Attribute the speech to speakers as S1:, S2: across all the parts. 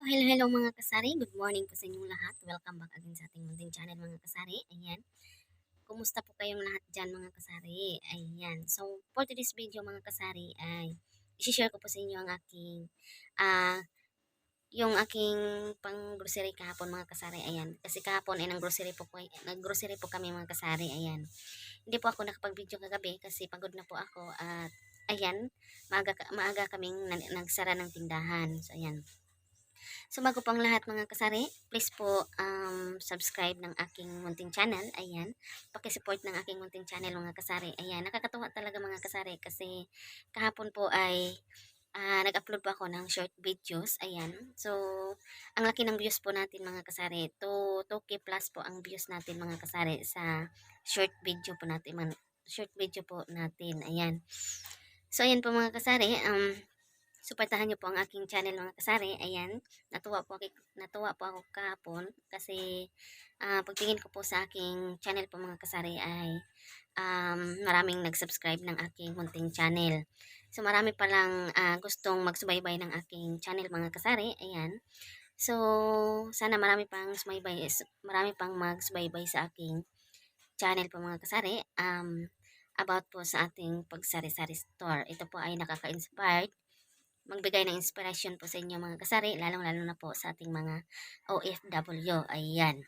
S1: Hello, hello mga kasari. Good morning po sa inyong lahat. Welcome back again sa ating munting channel mga kasari. Ayan. Kumusta po kayong lahat dyan mga kasari? Ayan. So, for today's video mga kasari ay isi-share ko po sa inyo ang aking ah yung aking pang grocery kahapon mga kasari. Ayan. Kasi kahapon ay nang grocery po, ko- nag-grocery po kami mga kasari. Ayan. Hindi po ako nakapag-video kagabi kasi pagod na po ako at ayan, maaga, maaga kaming na- nagsara ng tindahan. So, ayan. So bago pang lahat mga kasari, please po um, subscribe ng aking munting channel. Ayan. Pakisupport ng aking munting channel mga kasari. Ayan. Nakakatuwa talaga mga kasari kasi kahapon po ay ah, nag-upload po ako ng short videos. Ayan. So, ang laki ng views po natin mga kasari. 2, 2K plus po ang views natin mga kasari sa short video po natin. Man, short video po natin. Ayan. So, ayan po mga kasari. Um, suportahan niyo po ang aking channel mga kasari. Ayan natuwa po ako, natuwa po ako kahapon kasi ah, pagtingin ko po sa aking channel po mga kasari ay um, maraming nag-subscribe ng aking munting channel. So marami palang ah, gustong magsubaybay ng aking channel mga kasari. Ayan. So sana marami pang sumaybay, marami pang magsubaybay sa aking channel po mga kasari. Um, about po sa ating pagsari-sari store. Ito po ay nakaka-inspired magbigay ng inspirasyon po sa inyo mga kasari, lalong-lalo na po sa ating mga OFW. Ayan.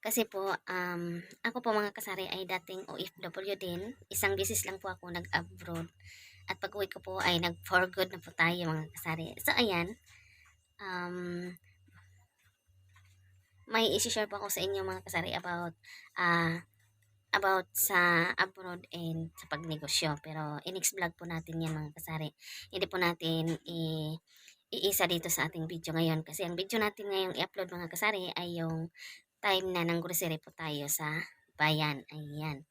S1: Kasi po, um, ako po mga kasari ay dating OFW din. Isang beses lang po ako nag-abroad. At pag uwi ko po ay nag-for good na po tayo mga kasari. So, ayan. Um, may isi-share po ako sa inyo mga kasari about ah about sa abroad and sa pagnegosyo. Pero in-next vlog po natin yan mga kasari. Hindi po natin i- iisa dito sa ating video ngayon. Kasi ang video natin ngayong i-upload mga kasari ay yung time na ng grocery po tayo sa bayan. Ayan.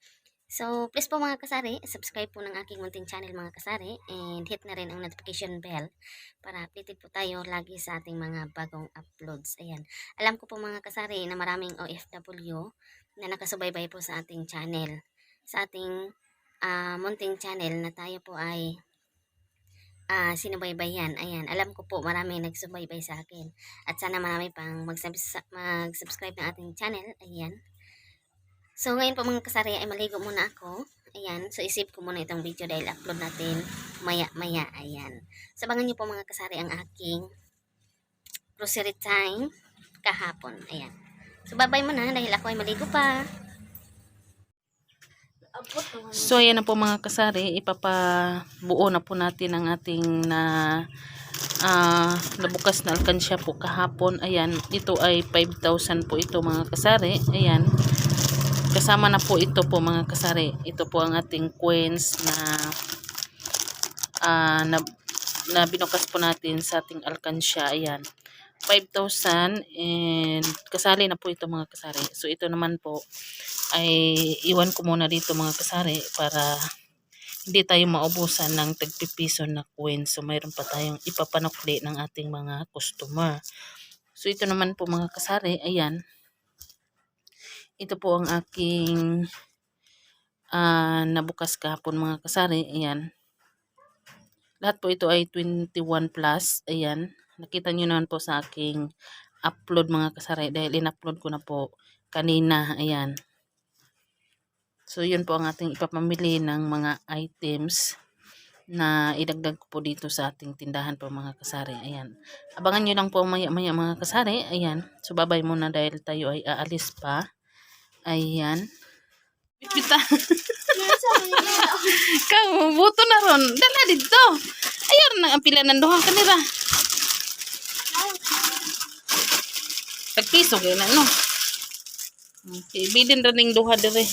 S1: So, please po mga kasari, subscribe po ng aking munting channel mga kasari and hit na rin ang notification bell para updated po tayo lagi sa ating mga bagong uploads. Ayan. Alam ko po mga kasari na maraming OFW na nakasubaybay po sa ating channel. Sa ating ah, munting channel na tayo po ay ah, sinubaybayan. Ayan, alam ko po marami nagsubaybay sa akin. At sana marami pang magsubs- mag-subscribe ng ating channel. Ayan. So, ngayon po mga kasari ay maligo muna ako. Ayan. So, isip ko muna itong video dahil upload natin maya-maya. Ayan. Sabangan niyo po mga kasari ang aking grocery time kahapon. Ayan. So, bye-bye muna dahil ako ay maligo pa.
S2: So, ayan na po mga kasari, ipapabuo na po natin ang ating na ah, nabukas na alkansya po kahapon. Ayan, ito ay 5,000 po ito mga kasari. Ayan, kasama na po ito po mga kasari. Ito po ang ating coins na ah, na, na binukas po natin sa ating alkansya. Ayan, 5,000 and kasali na po ito mga kasari. So, ito naman po ay iwan ko muna dito mga kasari para hindi tayo maubusan ng tagpipiso na coin. So, mayroon pa tayong ipapanukli ng ating mga customer. So, ito naman po mga kasari, ayan. Ito po ang aking ah, nabukas kahapon mga kasari, ayan. Lahat po ito ay 21 plus, ayan. Nakita nyo naman po sa aking upload mga kasari dahil in-upload ko na po kanina, ayan. So, yun po ang ating ipapamili ng mga items na idagdag ko po dito sa ating tindahan po mga kasari. Ayan. Abangan nyo lang po maya maya mga kasari. Ayan. So, babay muna dahil tayo ay aalis pa. Ayan. Pipita. Kau, buto na ron. Dala dito. Ayan na ang pila ng duha kanira. Tagpiso kayo na, no? Okay, bidin rin ng duha dire.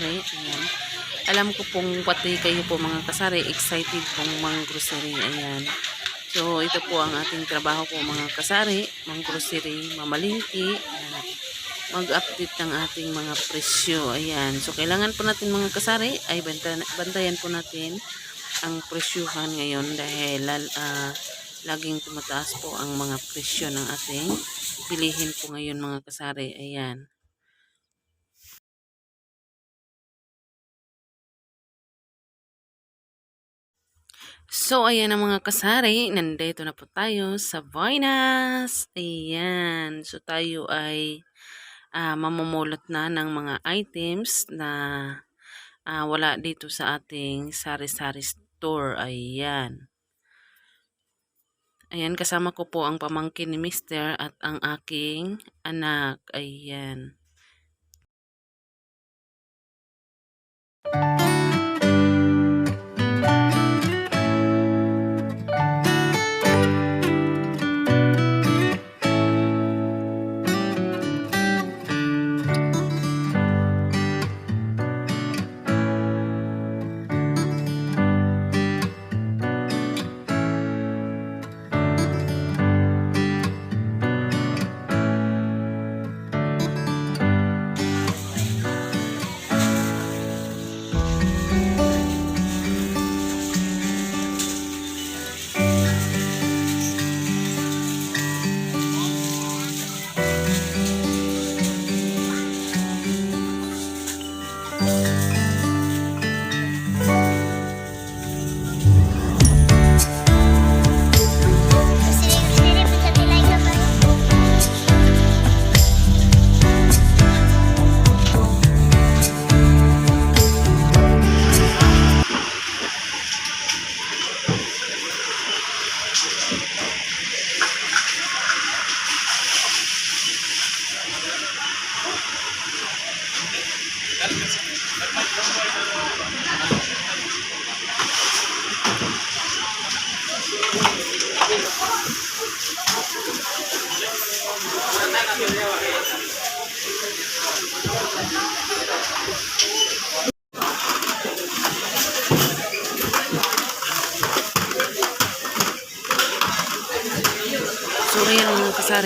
S2: Kasari. Ayan. Alam ko pong pati kayo po mga kasari, excited pong mga grocery. Ayan. So, ito po ang ating trabaho po mga kasari, mga grocery, mamalingki, mag-update ng ating mga presyo. Ayan. So, kailangan po natin mga kasari ay bantayan, po natin ang presyuhan ngayon dahil ah, laging tumataas po ang mga presyo ng ating bilihin po ngayon mga kasari. Ayan. So, ayan ang mga kasari. Nandito na po tayo sa Voinas. Ayan. So, tayo ay ah, mamumulot na ng mga items na ah, wala dito sa ating sari-sari store. Ayan. Ayan, kasama ko po ang pamangkin ni Mister at ang aking anak. Ayan.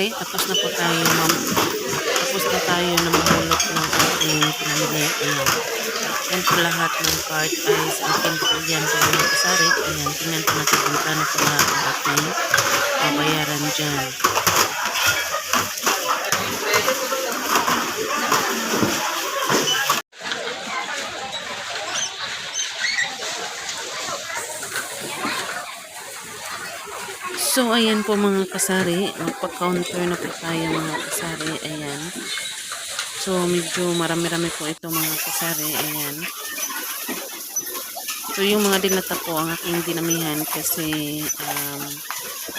S2: Kasari, tapos na po tayo, ma'am. Tapos na tayo na mahulot ng ating pinamili. Yan po lahat ng cart ay sa akin po sa mga kasari. Ayan, tingnan po natin kung kano po na ang ating babayaran dyan. So, ayan po mga kasari. Magpa-counter na po tayo mga kasari. Ayan. So, medyo marami-rami po ito mga kasari. Ayan. So, yung mga dilata po ang aking dinamihan kasi um,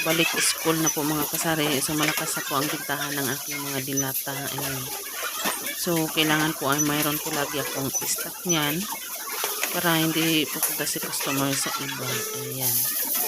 S2: balik school na po mga kasari. So, malakas na po ang bintahan ng aking mga dilata. Ayan. So, kailangan po ay mayroon po lagi akong stock niyan para hindi pupunta si customer sa iba. Ayan.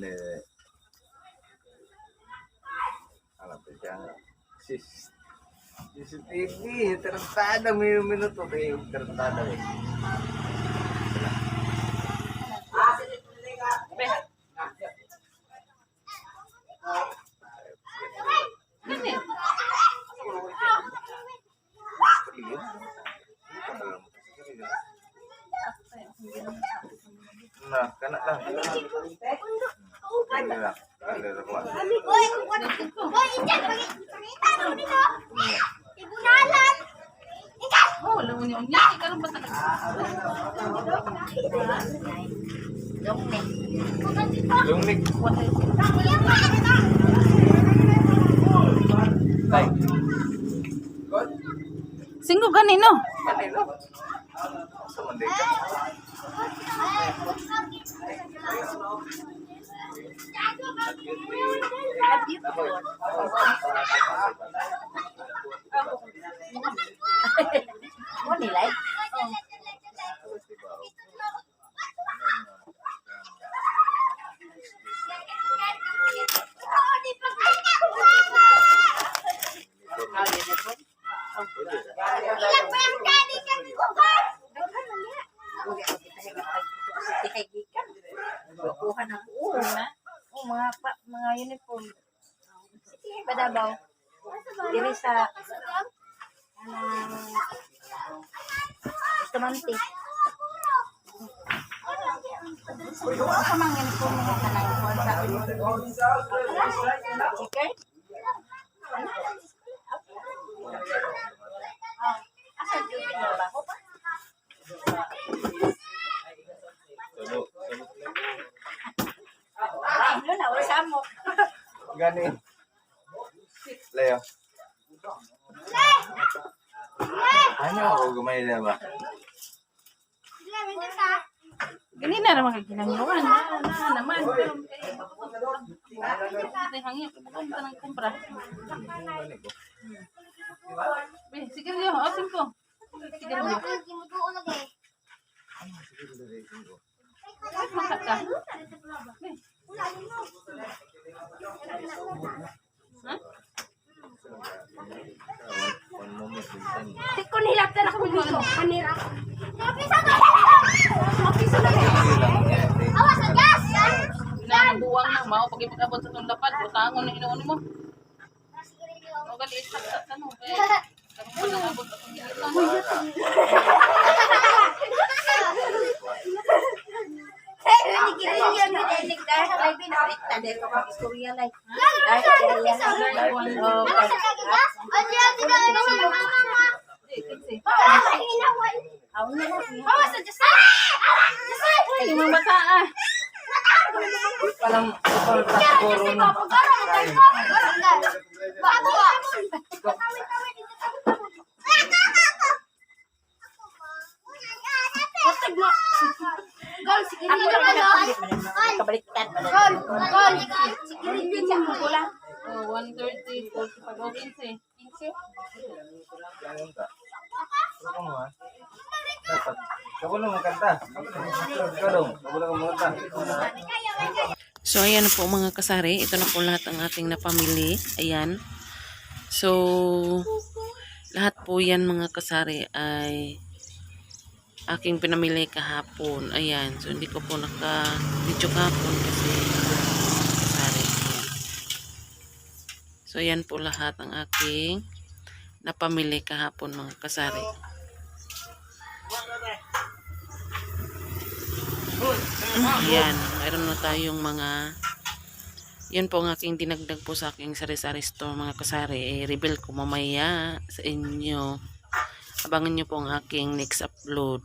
S3: De. Ano pa siya? CCTV, tarantado, may minuto kayo, tarantado eh.
S2: Ikaw ba talaga?
S3: Lumik. Tay. God.
S2: Singgo ganino.
S3: Manila. Sa Mandega.
S4: Mo nilay. Ilang pa yung daddy ka ni Kukan?
S5: Kuha ng ulo na. O, mga pa, mga uniform. Sige, Badabaw. Diri sa anong Tumante. Ako mang uniform mga kanang kuha sa Okay? Ah, asa mo ba? Ko pa? Ay, ano wala.
S3: Gani. Leo. Ano ako gumay na ba?
S2: Gani na naman kay ginanguan. Na, na naman. Pero kay hangin. Pumunta ng kumpra. Be, sige niyo. O, singko. Sige niyo. Makat ka. Be. Ha?
S3: One moment.
S5: Tikon hilatan ako dito. Kanira.
S3: Sige lang yan. eh.
S4: Awas sa gas!
S2: Nangabuwang na. Mao pag ipag-abot sa itong dapat. Butangon na inuun mo. O, gali. Saksak ka no. Kaya, kami pa nangabot sa itong dapat.
S5: Nagkiriyan ni Denik dahil sa live na kita dahil ko kang istorya like. Dahil kaya sa Oh,
S4: Awas sa gas! Adi, adi, adi, adi,
S2: Sige, sige.
S5: Aw na lang.
S4: Awas sa gas!
S2: Ay, yung mga bata ah.
S3: Palang palang siguro na.
S4: Bago ka! Gol, sige
S5: Ako
S4: rin
S5: lang
S4: naman.
S5: na kabaliktad.
S4: Gol, gol. Sige rin din mo kulang.
S2: Oh, 130, 45, oh, 15. 15?
S3: Ganun ka. Ikaw mo ha. Dapat. Ikaw lang magkanta. Ikaw dong. Ikaw lang magkanta.
S2: So, ayan na po mga kasari. Ito na po lahat ang ating napamili. Ayan. So, lahat po yan mga kasari ay aking pinamili kahapon. Ayan. So, hindi ko po naka-video kahapon kasi kasari. Ayan. So, ayan po lahat ang aking napamili kahapon mga kasari. Ayan, mayroon na tayong mga yan po ang aking dinagdag po sa aking sari-sari store mga kasari. Eh, reveal ko mamaya sa inyo. Abangan nyo po ang aking next upload.